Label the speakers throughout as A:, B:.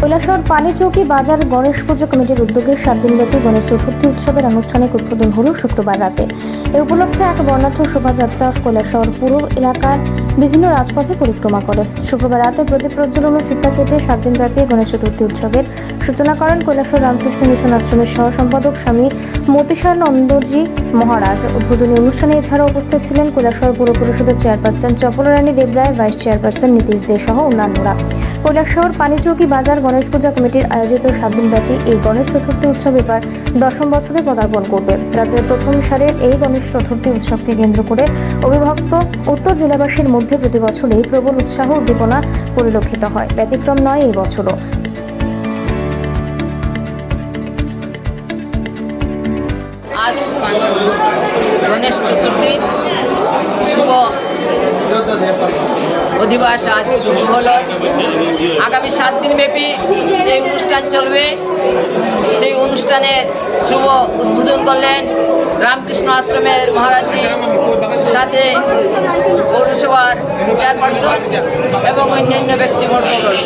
A: কৈলাসহর পানিচৌকি বাজার গণেশ পুজো কমিটির উদ্যোগে সাত দিনব্যাপী গণেশ চতুর্থী উৎসবের আনুষ্ঠানিক উদ্বোধন হল শুক্রবার রাতে। এ উপলক্ষে এক বর্ণাঢ্য শোভাযাত্রা কৈলাসহর পুরো এলাকার বিভিন্ন রাজপথে পরিক্রমা করে। শুক্রবার রাতে প্রদীপ প্রজ্বলন ও ফিতা কেটে সাত দিনব্যাপী গণেশ চতুর্থী উৎসবের সূচনা করেন কৈলাসহর রামকৃষ্ণ মিশন আশ্রমের সহ সম্পাদক স্বামী মতিসার নন্দজি মহারাজ। উদ্বোধনী অনুষ্ঠানে এছাড়াও উপস্থিত ছিলেন কৈলাসহর পুর পরিষদের chairperson Chapalrani Debroy, vice chairperson Nitish De সহ অন্যান্যরা। কৈলাসহর পানিচৌকি বাজার গণেশ পূজা কমিটির আয়োজিত সাত দিনব্যাপী এই গণেশ চতুর্থী উৎসব এবার দশম বছরে পদার্পণ করবে। রাজ্যের প্রথম সারের এই গণেশ চতুর্থী উৎসবকে কেন্দ্র করে অবিভক্ত উত্তর জেলাবাসীর মধ্যে প্রতি বছরেই প্রবল উৎসাহ উদ্দীপনা পরিলক্ষিত হয়। ব্যতিক্রম নয় এই বছরও।
B: আজ গণেশ চতুর্থী, শুভ অধিবাস আজ শুরু হলো। আগামী সাত দিন ব্যাপী যে অনুষ্ঠান চলবে, সেই অনুষ্ঠানের শুভ উদ্বোধন করলেন রামকৃষ্ণ আশ্রমের মহারাজজি সাথে পৌরসভার চেয়ারপারসন এবং অন্যান্য ব্যক্তিবর্গগণ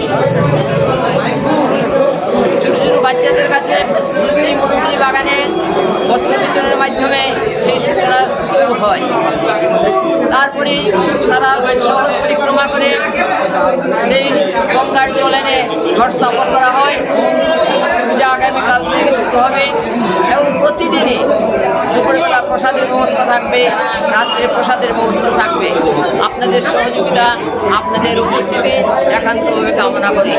B: ছোটো ছোটো বাচ্চাদের কাছে সেই মধুমণি বাগানে বস্ত্র বিতরণের মাধ্যমে সেই সূচনা শুরু হয়। তারপরে সারা শহর পরিক্রমা করে সেই গঙ্গার জল এনে ঘর স্থাপন করা হয়। প্রসাদের ব্যবস্থা থাকবে রাত্রে প্রসাদের ব্যবস্থা থাকবে। আপনাদের সহযোগিতা আপনাদের উপস্থিতি একান্তভাবে কামনা করি।